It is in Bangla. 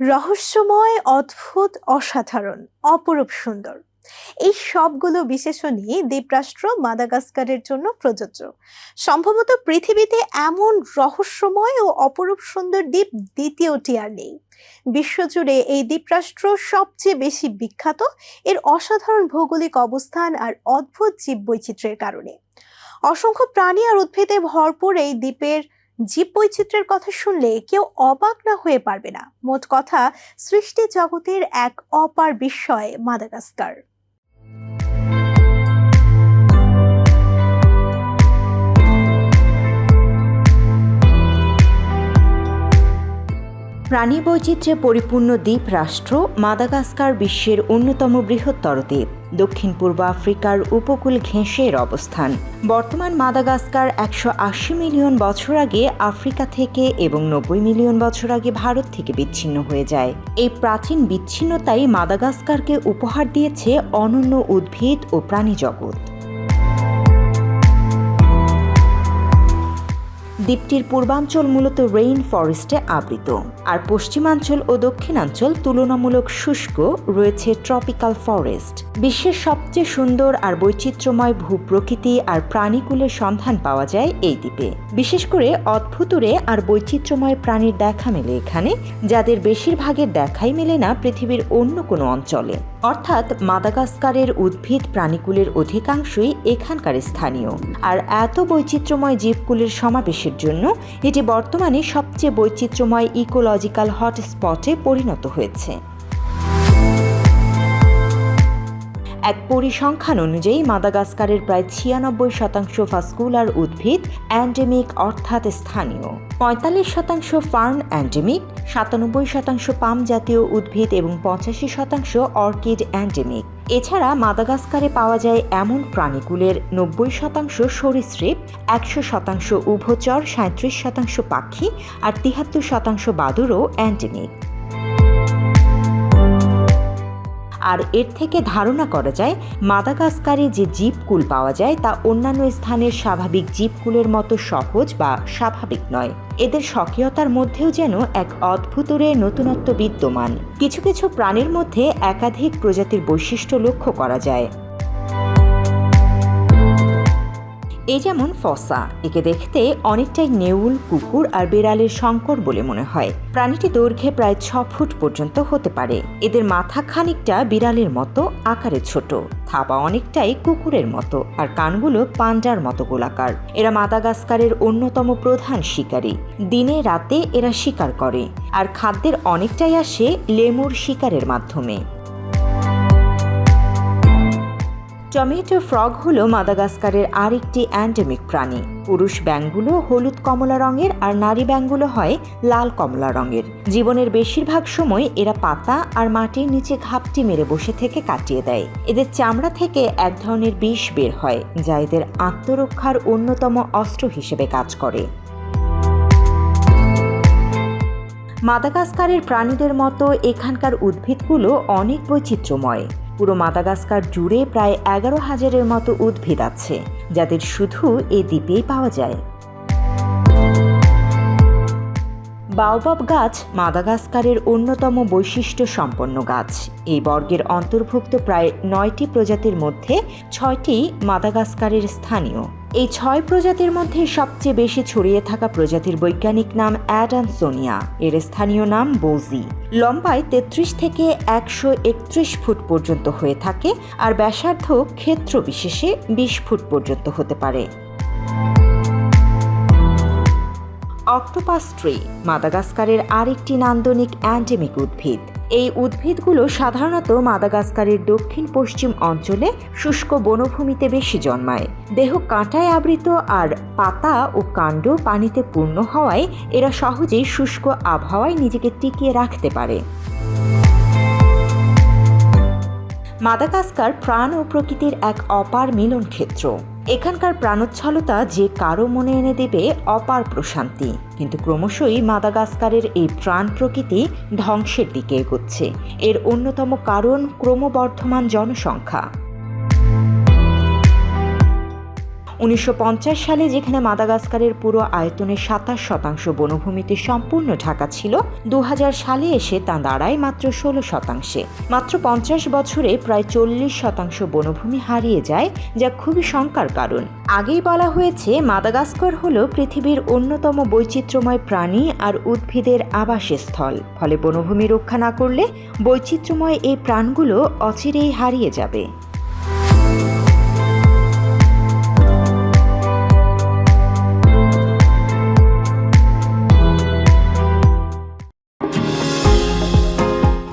রহস্যময়, অদ্ভুত, অসাধারণ, অপরূপ সুন্দর। এই সবগুলো বিশেষণই দ্বীপরাষ্ট্র মাদাগাস্কারের জন্য প্রযোজ্য। সম্ভবত পৃথিবীতে এমন রহস্যময় ও অপরূপ সুন্দর দ্বীপ দ্বিতীয়টি আর নেই। বিশ্বজুড়ে এই দ্বীপরাষ্ট্র সবচেয়ে বেশি বিখ্যাত এর অসাধারণ ভৌগোলিক অবস্থান আর অদ্ভুত জীববৈচিত্র্যের কারণে। অসংখ্য প্রাণী আর উদ্ভিদে ভরপুর এই দ্বীপের জীব বৈচিত্র্যের কথা শুনলে কেউ অবাক না হয়ে পারবে না। মোট কথা, সৃষ্টি জগতের এক অপার বিস্ময়, মাদাগাস্কার। প্রাণী বৈচিত্র্যে পরিপূর্ণ দ্বীপ রাষ্ট্র মাদাগাস্কার বিশ্বের অন্যতম বৃহত্তর দ্বীপ। দক্ষিণ পূর্ব আফ্রিকার উপকূল ঘেঁষে এর অবস্থান। বর্তমান মাদাগাস্কার একশো আশি মিলিয়ন বছর আগে আফ্রিকা থেকে এবং নব্বই মিলিয়ন বছর আগে ভারত থেকে বিচ্ছিন্ন হয়ে যায়। এই প্রাচীন বিচ্ছিন্নতাই মাদাগাস্কারকে উপহার দিয়েছে অনন্য উদ্ভিদ ও প্রাণী জগৎ। দ্বীপটির পূর্বাঞ্চল মূলত রেইন ফরেস্টে আবৃত। আর পশ্চিমাঞ্চল ও দক্ষিণাঞ্চল তুলনামূলক শুষ্ক রয়েছে ট্রপিক্যাল ফরেস্ট বিশ্বের সবচেয়ে সুন্দর আর বৈচিত্র্যময় ভূপ্রকৃতি আর প্রাণীকুলের সন্ধান পাওয়া যায় এই দ্বীপে। বিশেষ করে অদ্ভুতুরে আর বৈচিত্র্যময় প্রাণীর দেখা মেলে এখানে, যাদের বেশিরভাগের দেখাই মেলে না পৃথিবীর অন্য কোনো অঞ্চলে। অর্থাৎ মাদাগাস্কারের উদ্ভিদ প্রাণীকুলের অধিকাংশই এখানকার স্থানীয়। আর এত বৈচিত্র্যময় জীবকুলের সমাবেশের জন্য এটি বর্তমানে সবচেয়ে বৈচিত্র্যময় ইকোলজিক্যাল হটস্পটে পরিণত হয়েছে। এক পরিসংখ্যান অনুযায়ী মাদাগাস্কারের প্রায় ছিয়ানব্বই শতাংশ ফাস্কুলার উদ্ভিদ অ্যান্ডেমিক অর্থাৎ স্থানীয়। পঁয়তাল্লিশ শতাংশ ফার্ন অ্যান্ডেমিক, সাতানব্বই শতাংশ পাম জাতীয় উদ্ভিদ এবং পঁচাশি শতাংশ অর্কিড অ্যান্ডেমিক। এছাড়া মাদাগাস্কারে পাওয়া যায় এমন প্রাণীকুলের নব্বই শতাংশ সরীসৃপ, একশো শতাংশ উভচর, সাঁত্রিশ শতাংশ পাখি আর তিহাত্তর শতাংশ বাদুরও অ্যান্ডেমিক আর এর থেকে ধারণা করা যায়, মাদাগাস্কারে যে জীবকুল পাওয়া যায় তা অন্যান্য স্থানের স্বাভাবিক জীবকুলের মতো সহজ বা স্বাভাবিক নয়। এদের স্বকীয়তার মধ্যেও যেন এক অদ্ভুতরে নতুনত্ব বিদ্যমান। কিছু কিছু প্রাণীর মধ্যে একাধিক প্রজাতির বৈশিষ্ট্য লক্ষ্য করা যায়। এই যেমন ফসা, একে দেখতে অনেকটাই নেউল, কুকুর আর বিড়ালের সংকর বলে মনে হয়। প্রাণীটি দৈর্ঘ্যে প্রায় ছ ফুট পর্যন্ত হতে পারে। এদের মাথা খানিকটা বিড়ালের মতো, আকারে ছোট। থাবা অনেকটাই কুকুরের মতো আর কানগুলো পান্ডার মতো গোলাকার। এরা মাদাগাস্কারের অন্যতম প্রধান শিকারী। দিনে রাতে এরা শিকার করে। আর খাদ্যের অনেকটাই আসে লেমুর শিকারের মাধ্যমে। টমেটো ফ্রগ হলো মাদাগাস্কারের আরেকটি অ্যান্ডেমিক প্রাণী। পুরুষ ব্যাঙগুলো হলুদ কমলা রঙের আর নারী ব্যাঙগুলো হয় লাল কমলা রঙের। জীবনের বেশিরভাগ সময় এরা পাতা আর মাটির নিচে ঘাপটি মেরে বসে থেকে কাটিয়ে দেয়। এদের চামড়া থেকে এক ধরনের বিষ বের হয়, যা এদের আত্মরক্ষার অন্যতম অস্ত্র হিসেবে কাজ করে। মাদাগাস্কারের প্রাণীদের মতো এখানকার উদ্ভিদগুলো অনেক বৈচিত্র্যময়। পুরো মাদাগাস্কার জুড়ে প্রায় এগারো হাজারের মতো উদ্ভিদ আছে, যাদের শুধু এ দ্বীপেই পাওয়া যায়। বাওবাব গাছ মাদাগাস্কারের অন্যতম বৈশিষ্ট্য সম্পন্ন গাছ। এই বর্গের অন্তর্ভুক্ত প্রায় নয়টি প্রজাতির মধ্যে ছয়টি মাদাগাস্কারের স্থানীয়। এই ছয় প্রজাতির মধ্যে সবচেয়ে বেশি ছড়িয়ে থাকা প্রজাতির বৈজ্ঞানিক নাম অ্যাডানসোনিয়া এর স্থানীয় নাম বোজি। লম্বায় তেত্রিশ থেকে একশো একত্রিশ ফুট পর্যন্ত হয়ে থাকে আর ব্যাসার্ধ ক্ষেত্র বিশেষে বিশ ফুট পর্যন্ত হতে পারে। অক্টোপাস ট্রি, মাদাগাস্কারের আরেকটি নান্দনিক অ্যান্ডেমিক উদ্ভিদ। এই উদ্ভিদগুলো সাধারণত মাদাগাস্কারের দক্ষিণ পশ্চিম অঞ্চলে শুষ্ক বনভূমিতে বেশি জন্মায়। দেহ কাঁটায় আবৃত আর পাতা ও কাণ্ড পানিতে পূর্ণ হওয়ায় এরা সহজেই শুষ্ক আবহাওয়ায় নিজেকে টিকিয়ে রাখতে পারে। মাদাগাস্কার প্রাণ ও প্রকৃতির এক অপার মিলন ক্ষেত্র এখানকার প্রাণোচ্ছলতা যে কারও মনে এনে দেবে অপার প্রশান্তি। কিন্তু ক্রমশই মাদাগাস্কারের এই প্রাণ প্রকৃতি ধ্বংসের দিকে এগোচ্ছে। এর অন্যতম কারণ ক্রমবর্ধমান জনসংখ্যা। উনিশশো পঞ্চাশ সালে যেখানে মাদাগাস্কারের পুরো আয়তনের সাতাশ শতাংশ বনভূমিতে সম্পূর্ণ ঢাকা ছিল দু হাজার সালে এসে তা দাঁড়ায় মাত্র ষোলো শতাংশে। মাত্র পঞ্চাশ বছরে প্রায় চল্লিশ শতাংশ বনভূমি হারিয়ে যায়, যা খুবই শঙ্কার কারণ। আগেই বলা হয়েছে, মাদাগাস্কার হল পৃথিবীর অন্যতম বৈচিত্র্যময় প্রাণী আর উদ্ভিদের আবাসস্থল। ফলে বনভূমি রক্ষা না করলে বৈচিত্র্যময় এই প্রাণগুলো অচিরেই হারিয়ে যাবে।